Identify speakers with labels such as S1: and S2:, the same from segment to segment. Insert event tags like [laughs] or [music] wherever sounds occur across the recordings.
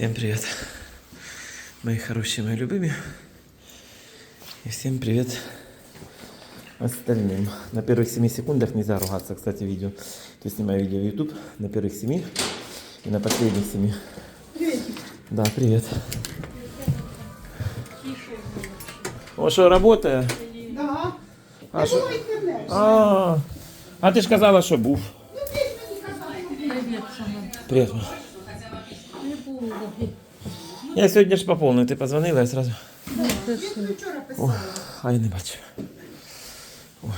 S1: Всем привет, мои хорошие, мои любимые. И всем привет остальным. На первых 7 секундах нельзя ругаться, кстати, видео. Я снимаю видео в YouTube на первых 7 и на последних 7. Да, привет. О, что, работает?
S2: Да.
S1: А,
S2: інтернет.
S1: А, а ти ж казала, що був.
S3: Привет.
S1: Привет. Я сьогодні ж поповнив, ти позвонила, я
S2: вчора писав.
S1: А я не бачу. Ой.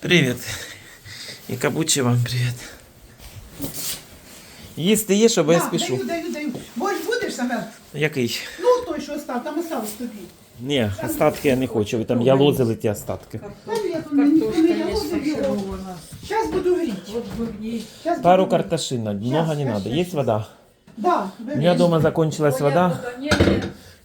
S1: Привіт. І кабучі вам привіт. Їсти є, що бо я спішу.
S2: Даю, даю, даю. Борщ будеш саме?
S1: Який?
S2: Ну, той, що остав, там осталось тобі.
S1: Ні, остатки я не хочу, ви там ялозили ті остатки.
S2: Та ні, тут
S3: Картошка
S2: не
S3: є.
S2: Зараз буду гріти.
S1: Пару картошин, много не
S2: щас,
S1: Есть вода?
S2: Да,
S1: У
S2: бери.
S1: меня дома закончилась вода.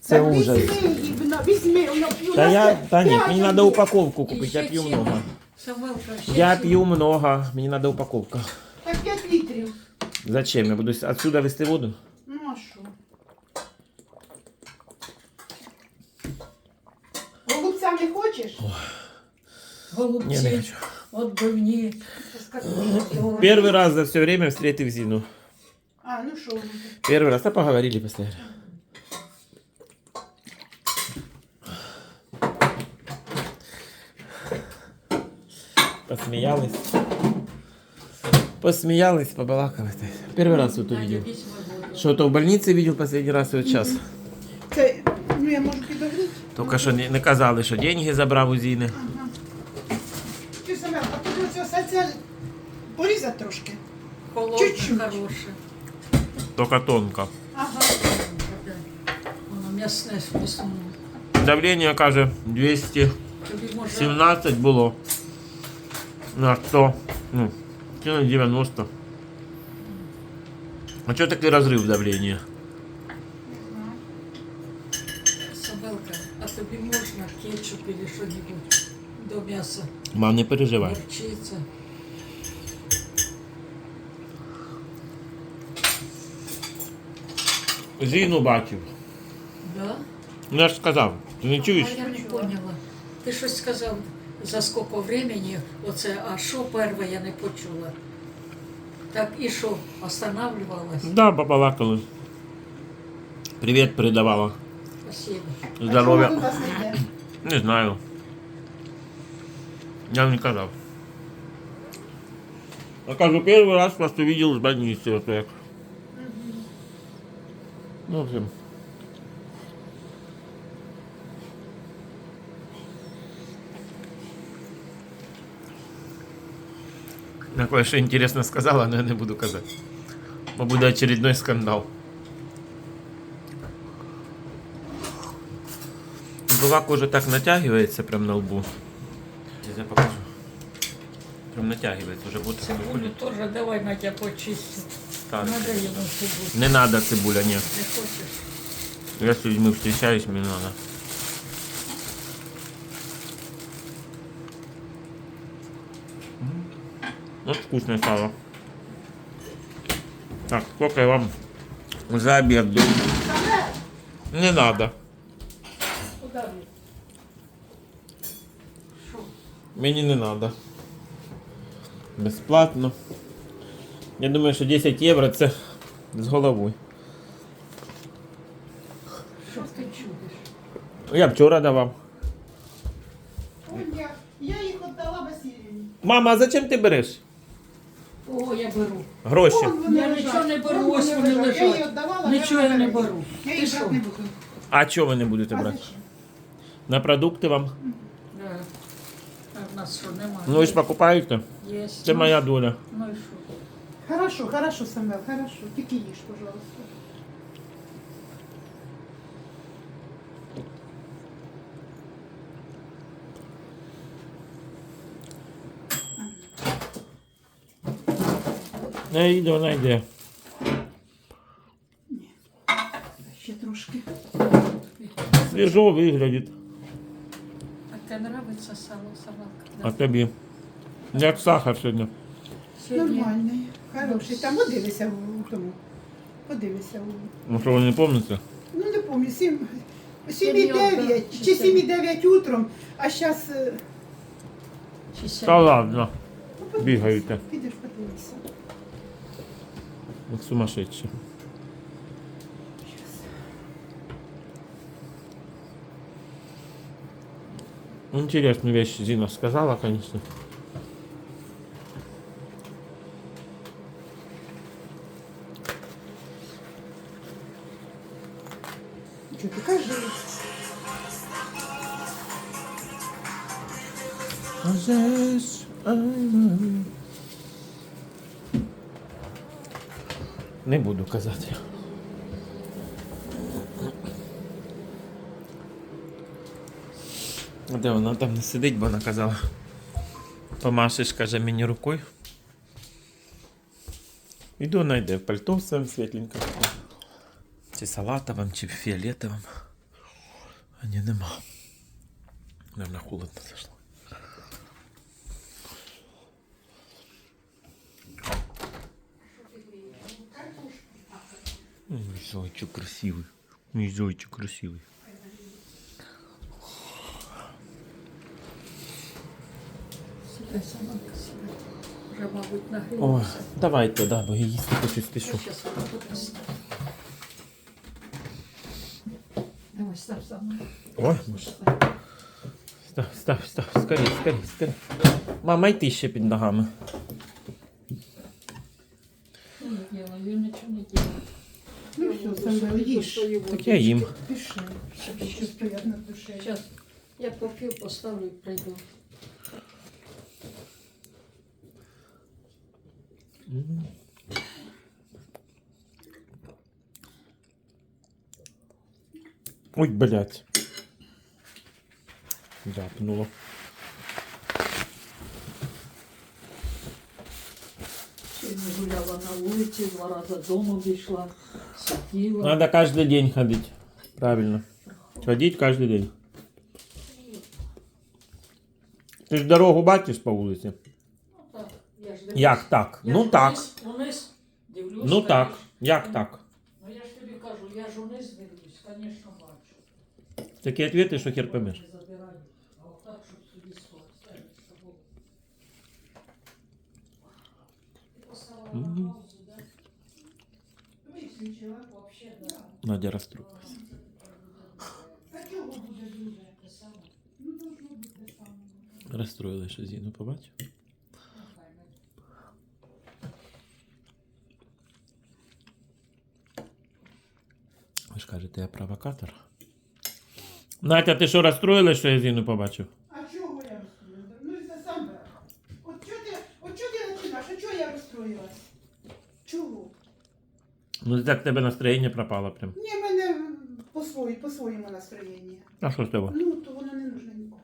S1: Це
S2: Так,
S1: ужас.
S2: Візьми, її, вона- візьми, вона п'ю
S1: Та
S2: на
S1: я,
S2: все.
S1: та ні,
S2: П'ять
S1: мені треба
S2: одну.
S1: упаковку купити, я п'ю много.
S3: Самвелка,
S1: Я п'ю много, мені треба упаковка.
S2: Так 5 літрів.
S1: Зачем? Я буду с- отсюда вести воду?
S2: Ну, а що? Голубця не хочеш?
S1: Ні, не
S3: Голубці.
S1: хочу.
S3: Отбивні. З картошкою.
S1: Первый раз за все время встретив Зину.
S2: А, ну що?
S1: Первый раз, а поговорили постоянно. Посмеялись. Посмеялись, побалакали. Первый раз вот увидел. Что-то в больнице видел последний раз вот час.
S2: Це, ну я можу підогріти.
S1: Только що не, не казали, що деньги забрав у Зіни.
S2: Чи саме, а тут оце все це порізати трошки.
S3: Холодне,
S2: Чуть-чуть.
S3: хороше.
S1: Только тонко.
S2: Ага.
S3: Воно м'ясне смісно.
S1: Давление, каже, 217
S3: Тобі може
S1: було. На 100. Ну, чи на 90. А чого такий розрив давлення?
S3: Самвелка, а тобі можна кетчуп или що-нибудь до м'яса.
S1: Мам, не переживай.
S3: Горчиця.
S1: Зіну бачив.
S3: Да?
S1: Ну, я ж сказав. Ти не чуєш?
S3: А я не поняла. Ти щось сказав за скільки времени, оце, а що перше я не почула. Так і що, останавливалась?
S1: Да, побалакали. Привіт передавала.
S3: Спасибо.
S2: А чому
S1: Здоров'я.
S2: до нас не йде?
S1: Не знаю. Я не казав. Я кажу, перший раз вас увидел в больнице. Вот так. Ну, в общем. Я кое-что интересно сказала, но я не буду казать. Бо буде очередной скандал. Була кожа так натягивается прям на лбу. Сейчас я покажу. Прям натягивается, уже будто
S3: Цибулю теж давай Надя почистю. Надо цибулю.
S1: Не надо цибуля, нет.
S3: Не?
S1: Я с людьми встречаюсь, мне надо. Вот вкусное сало. Так, сколько я вам за обед даю? Не надо. Мені не надо. Безплатно. Я думаю, що 10 євро це з головою.
S3: Що ти чудиш?
S1: Я вчора давав.
S2: Ой, я, я їх віддала Васильєві.
S1: Мама, а зачем ти береш?
S3: О, я беру.
S1: Гроші.
S2: Вон вони
S3: Я
S2: лежать.
S3: нічого не беру,
S2: Вон
S3: ось вони
S2: Я її
S3: лежать.
S2: віддавала,
S3: Нічого я не беру.
S2: Я
S3: Ти
S2: їх
S3: що?
S2: брати не буду.
S1: А чого ви не будете
S2: А
S1: брати?
S2: зачем?
S1: На продукти вам?
S3: Да. А в нас що, немає?
S1: Ну ви ж покупаєте?
S3: Є.
S1: Це моя доля.
S3: Ну і що?
S2: Хорошо, хорошо, Самвел, хорошо. Тільки їж, пожалуйста.
S1: Не йде, вона йде.
S2: Ще трошки.
S1: Свіжо виглядить.
S3: А тебе нравиться сало, салатка?
S1: А тобі? Як сахар сьогодні.
S3: Сьогодні
S2: Нормальний, Хороший. Там от дивися в тому. Подивися.
S1: Ну що ви не пам'ятаєте?
S2: Ну не пам'ятаю, 7,
S3: Сім'йонка
S2: 7,9
S3: чи
S2: чи
S3: сім?
S2: 7,9 утром, а зараз
S1: Та ладно, бігаєте,
S2: Підеш подивися.
S1: як сумасшедші. Интересную вещь Зина сказала, конечно. Не буду казати. Де вона там не сидить, бо вона казала. Помашеш, каже мені рукою. Іду найде в пальто в своєму світленькому. Чи салатовим, чи фіолетовим. А ні, нема. Наверное, холодно зашло. Мой зайчик красивый. Мой зайчик Ой,
S3: нагрілася.
S1: давайте, да, бо я їсти хочу спішу.
S3: Давай, став мною.
S1: Ой, може. Став, став, став, скорей, скорей, скорей. Мама, й ти ще під ногами.
S3: Ну, не ділаю, я нічого не ділаю.
S2: Ну все, Їж.
S1: Так я їм.
S2: Пиши, щоб що стоять на душі.
S3: Зараз я попів, поставлю і прийду.
S1: Ой, блядь. Ляпнуло.
S3: Сьогодні гуляла на вулиці, два рази дому обійшла, сиділа.
S1: Надо каждый день ходить. Правильно. Ходить каждый день. Ти ж дорогу бачиш по вулиці?
S3: Ну, так, я ж дивлюсь.
S1: Як так?
S3: Я
S1: Ну
S3: ж
S1: так.
S3: Униз, униз дивлюсь.
S1: Ну так.
S3: конечно.
S1: Як так?
S3: Ну я ж тобі кажу, я ж униз дивлюсь, звісно, бачу.
S1: Такі відповіді, що хер поймеш.
S3: Не забираю. А отак, щоб собі склад ставити з собою. Ти поставила на паузу, да?
S2: Виключила.
S3: Вообще, да.
S1: Надя розстроїлась.
S2: А чого буде дуже?
S3: Те саме.
S2: Ну, должно бути саме.
S1: Розстроїлась, що Зіну побачив. Ви ж кажете, я провокатор. Надя, ти що розстроїлась, що я Зіну побачив?
S2: Ну
S1: так в тебе настроєння пропало прям.
S2: Ні, в мене м, по свої, по своєму настроєнні.
S1: А що з тебе?
S2: Ну, то воно не нужно нікому.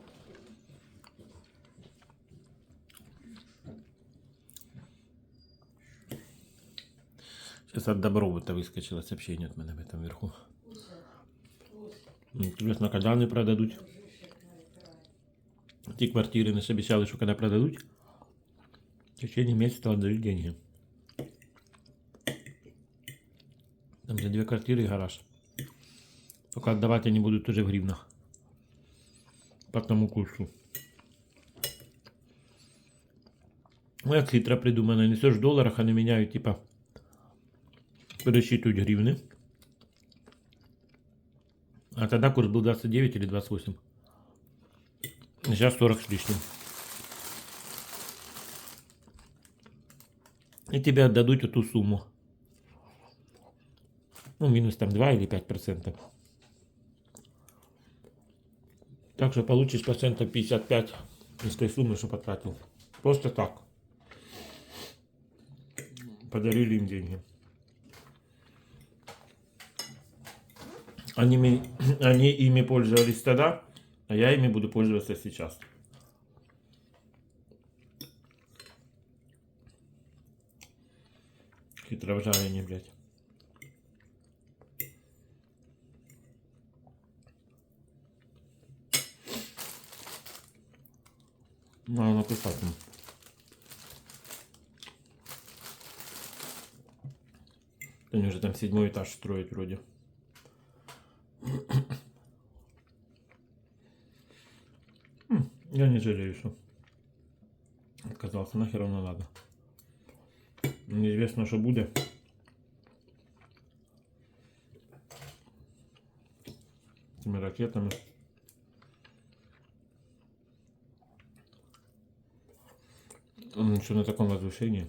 S1: Сейчас от Добровода выскочило сообщение от меня в этом верху. Интересно, когда они продадут? Ті квартири не обіцяли, що коли продадуть, в течение месяца отдают деньги. Там же две квартиры и гараж. Только отдавать они будут уже в гривнах. По тому курсу. Ну, як хитро придумано. Несешь в долларах, они меняют, типа, пересчитывают гривны. А тогда курс был 29 или 28. Сейчас 40 с лишним. И тебе отдадут эту сумму. Ну, минус там 2 или 5 процентов. Так что получишь процентов 55 из той суммы, что потратил. Просто так. Подарили им деньги. Они, [coughs] они ими пользовались тогда, а я ими буду пользоваться сейчас. Хитровжарение, блядь. Надо написать им. Они уже там седьмой этаж строят вроде. М, Я не жалею, что отказался. Нахер оно надо. Неизвестно, что будет. Этими ракетами. Еще на таком возвышении.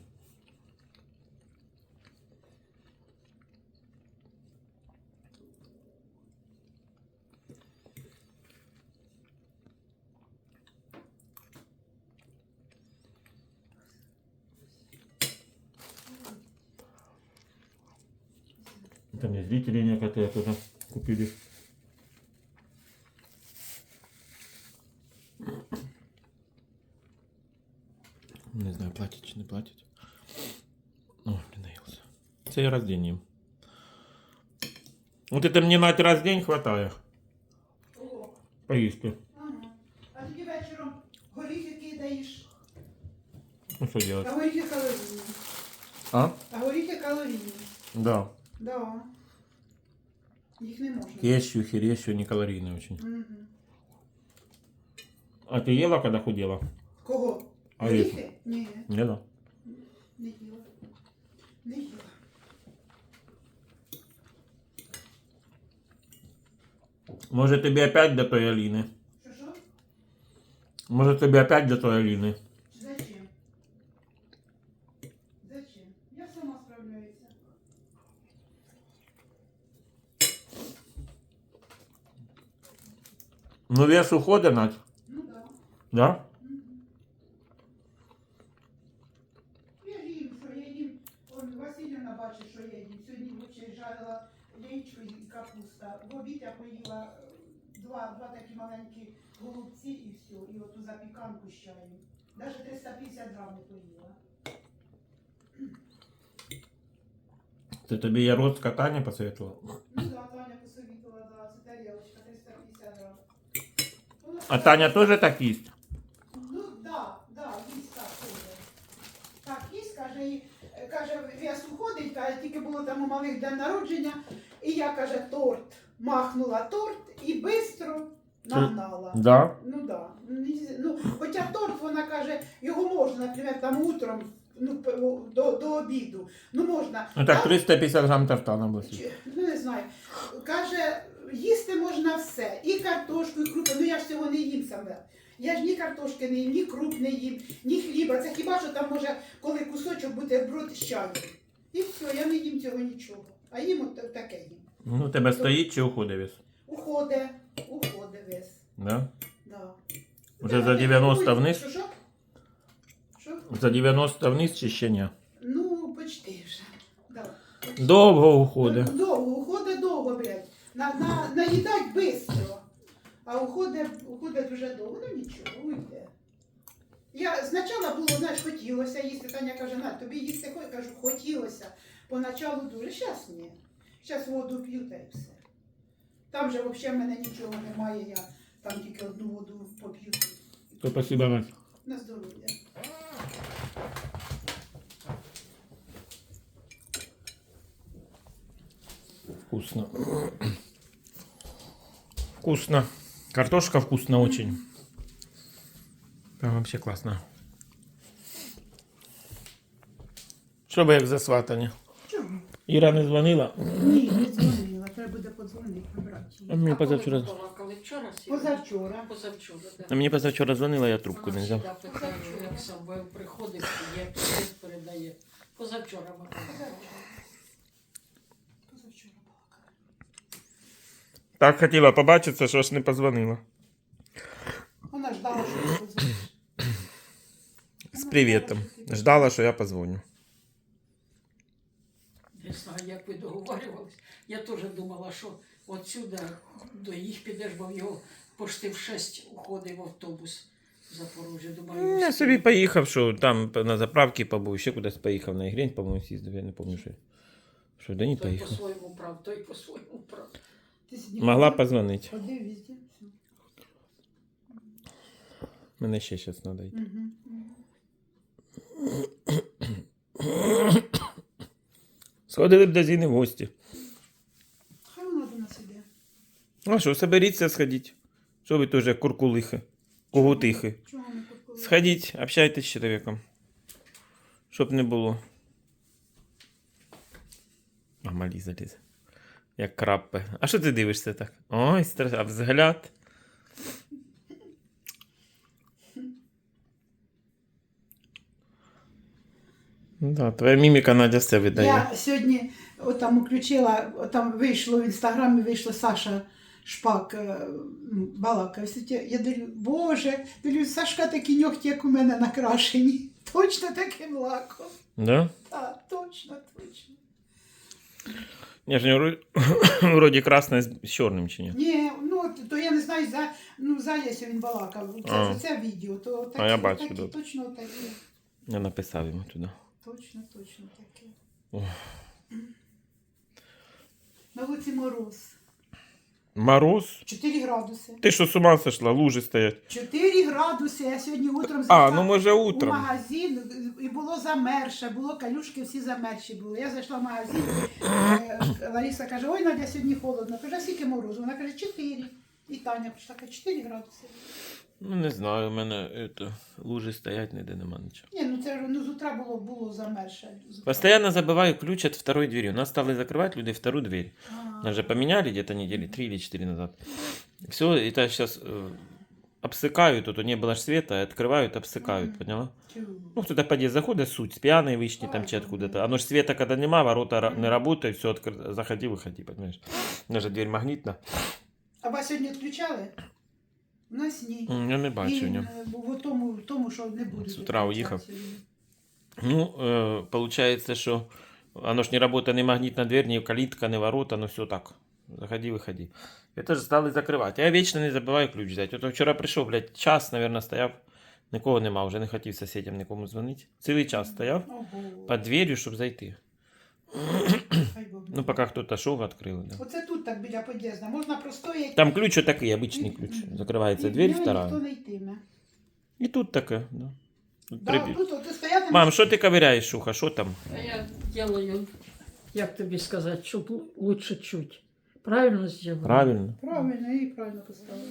S1: Там есть зрители некоторые тоже купили. Не знаю, платять чи не платять. О, не наївся Це я раз в день їм. Вот это мне на раз в день хватає.
S2: О,
S1: Поїсти.
S2: ага. А тоді вечором горіхи кидаєш.
S1: Ну що делать?
S2: А горіхи калорійні.
S1: А?
S2: А горіхи калорійні.
S1: Да.
S2: Да. Їх не можна.
S1: Хещу, херещу, не калорийный очень.
S2: Мгм.
S1: А ты ела, когда худела?
S2: Кого?
S1: А
S2: горіхи? Ні,
S1: Не да.
S2: не їла. Не їла.
S1: Может тебе опять до той Алины?
S2: Що що?
S1: Может тебе опять до той Алины?
S2: Зачем? Зачем? Я сама справляюся.
S1: Ну вес ухода, Надь?
S2: Ну да.
S1: Да?
S2: Е, два, такі маленькі голубці і все. І оту запіканку з чаєм. Навіть 350 грам не поїла.
S1: Це тобі я рот катання посоветувала?
S2: Ну да, Таня посовітила, да, це тарілочка 350 грам. Вона
S1: А Таня теж так їсть?
S2: Ну да, да, їсть так тоже. Так, їсть, каже, і каже, вес уходить, каже, тільки було там у малих день народження, і я каже, торт. Махнула торт і бистро нагнала.
S1: Да.
S2: Ну да. Ну, хоча торт, вона каже, його можна, наприклад, там утром, ну, до, до обіду. Ну можна.
S1: Ну так 350 грам торта на
S2: чи- Ну не знаю. Каже, їсти можна все. І картошку, і крупи. Ну я ж цього не їм саме. Я ж ні картошки не їм, ні круп не їм, ні хліба. Це хіба що там може, коли кусочок бутерброд з чаєм. І все, я не їм цього нічого. А їм от таке їм.
S1: Ну тебе стоїть чи уходить вес?
S2: Уходе, уходе вес.
S1: Да?
S2: Да.
S1: Вже за 90 вниз?
S2: Що, що? Що?
S1: За 90 вниз чи ще ні?
S2: Ну, почти вже. Да.
S1: Довго уходить.
S2: Ну, Довго, уходить довго, блядь. На, на, наїдать бистро. А уходить, уходить дуже довго, ну нічого, уйде. Я спочатку було, знаєш, хотілося їсти. Таня каже, на, тобі їсти кажу, хотілося. Поначалу дуже. Зараз ні. Зараз воду п'ю та й все. Там же взагалі в мене нічого немає, я там тільки одну воду поп'ю.
S1: То спасибо, Надь.
S2: На здоров'я.
S1: Вкусно. Вкусно. Картошка вкусно очень. Прям вообще классно. Що ви як засватані?
S2: Чого?
S1: Іра не дзвонила?
S2: Ні, не дзвонила, треба буде подзвонити, набрати.
S1: А мені
S3: А коли
S1: позавчора.
S3: ви балакали? Вчора сьогодні?
S2: Позавчора.
S3: Позавчора,
S1: А
S3: да.
S1: мені позавчора дзвонила, я трубку не взяв.
S3: Вона завжди питає, як сам приходить, як привіт передає. Позавчора ми
S2: Позавчора. Позавчора балакали.
S1: Так хотіла побачитися, що ж не позвонила.
S2: Вона ждала, що ти подзвониш.
S1: З привітом. Ждала, що я позвоню.
S3: Не знаю, як ви договарювались. Я теж думала, що отсюди до їх підеш, бо в його пошти в 6 уходив автобус в Запорожжя. Думаю,
S1: Я собі поїхав, що там на заправці побув, ще кудись поїхав на Ігрень, по-моєму, з'їздив, я не пам'ятаю, що. Що, да не
S3: той
S1: поїхав.
S3: по-своєму прав, той по-своєму прав.
S2: Ти сидів,
S1: Могла позвонити.
S2: Везде.
S1: Мене ще зараз треба йти.
S2: Мгм. [coughs]
S1: Сходили б до Зіни в гості.
S2: Хай вона до нас іде.
S1: А що, соберіться сходіть. Що ви теж куркулихи, когутихи.
S2: Чого ми купили?
S1: Сходіть, общайтесь з чоловіком. Щоб не було. Мама лізе лізе. Як краппе. А що ти дивишся так? Ой, страш... а взгляд. Да, твоя міміка Надя все видає.
S2: Я сьогодні отам включила, там вийшло в інстаграмі, вийшла Саша Шпак е, ну, балакав. Я дивлю, боже, дивлю, Сашка такі ногті, як у мене накрашені. [laughs] Точно таким лаком.
S1: Да?
S2: Так, точно, точно.
S1: Ні, ж [coughs] вроді, вроді красне з чорним чи ні?
S2: Ні, ну то я не знаю, за, ну, за Ясю він балакав. Це, це, це відео, то такі,
S1: я бачу,
S2: такі,
S1: добре.
S2: точно такі.
S1: Я написав йому туди.
S2: Точно, точно таке.
S1: Ох.
S2: На вулиці мороз.
S1: Мороз?
S2: 4 градуси.
S1: Ти що з ума сошла? Лужи стоять.
S2: 4 градуси. Я сьогодні утром
S1: А, ну може
S2: у магазин і було замерше, було калюшки всі замерші були. Я зайшла в магазин. е, Лариса каже, ой, Надя, сьогодні холодно. Каже, скільки морозу? Вона каже, 4. І Таня прийшла, каже, 4 градуси.
S1: Ну не знаю, у мене это, лужи стоять, ніде нема нічого.
S2: Ні, ну це ж ну, з утра було, було замерше. З утра.
S1: Постоянно забываю ключ от второй двери. У нас стали закрывать люди вторую дверь.
S2: А,
S1: Нас же поменяли где-то недели три или четыре назад. Все, это сейчас обсыкают, тут не было ж света, открывают, обсыкают,
S2: Мгм.
S1: поняла?
S2: тю.
S1: Ну, кто-то подъезд заходит, суть, с пьяной вышли там чи откуда-то. Оно ж света, когда нема, ворота ра- не работают, все, откры... заходи, выходи, понимаешь? Даже дверь магнитна.
S2: А вас сьогодні відключали? У нас ні.
S1: М, Я не бачу в
S2: Він
S1: ньому.
S2: е, був у тому, в тому, що не буде.
S1: З утра уїхав.
S2: сьогодні.
S1: Ну, э, получается, что оно ж не работает ни магнитная дверь, ни калитка, ни ворота, ну все так. Заходи, выходи. Это же стали закрывать. Я вечно не забываю ключ взять. От вчора прийшов, блядь, час, наверное, стояв. Нікого нема, вже не хотів сусідям нікому дзвонити. Цілий час стояв
S2: Ого.
S1: під дверью, щоб зайти.
S2: Хай Бог
S1: Ну, поки хтось шов, відкрили. Да.
S2: Оце тут так біля під'їзду. Можна простояти.
S1: Там ключ отакий, обичний ключ. Закривається дверь, вторая.
S2: Ніхто не йтиме.
S1: І тут таке, да. Тут
S2: Да, тут от, стояти
S1: Мам, що ти ковиряєш, Шуха, що там?
S3: А я делаю, як тобі сказати, щоб лучше чуть. Правильно зробила?
S1: Правильно.
S2: Правильно, і правильно поставила.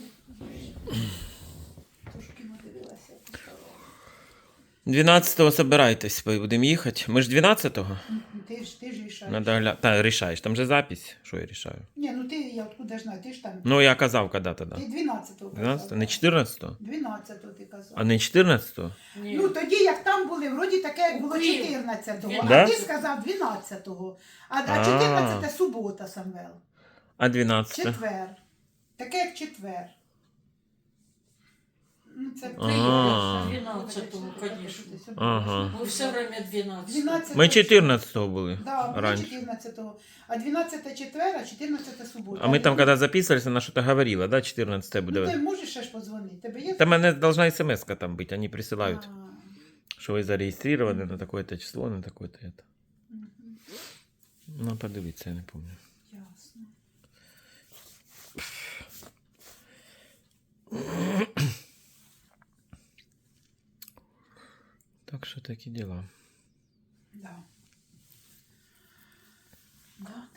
S2: Трошки надивилася.
S1: 12-го собирайтесь, будемо їхати. Ми ж 12-го.
S2: Ти ж ти ж рішаєш.
S1: Надо. Та, рішаєш. Там же запись, що я рішаю.
S2: Ні, ну ти, я откуда ж знаю, ти ж там.
S1: Ну, я казав, коли тоді.
S2: Ти 12-го
S1: 12
S2: казав.
S1: Не 14-го?
S2: 12-го ти казав.
S1: А не 14-го?
S3: Ні.
S2: Ну тоді, як там були, вроді таке, як було
S3: У
S2: 14-го,
S1: Да?
S2: а ти сказав 12-го. А, а
S1: А.
S2: 14 субота, Самвел.
S1: А 12
S2: Четвер. Таке як четвер. Ну, це
S1: А.
S3: 12-го, конечно.
S1: Ага.
S3: Ми все время 12.
S2: 12
S1: Ми 14-го були
S2: Да, ми
S1: раніше.
S2: 14-го. А 12 четвер, а 14 субота.
S1: А ми там, коли записувалися, вона щось говорила, да? 14
S2: Ну, ти
S1: буде.
S2: можеш ще ж подзвонити? Тебе є?
S1: Та мене должна смс там бути, вони присилають,
S2: А,
S1: що ви зареєстровані на таке-то число, на таке-то. это.
S2: мгм,
S1: Ну, подивіться, я не пам'ятаю.
S2: Ясно. [clears throat]
S1: Так что такие дела. Да. Да,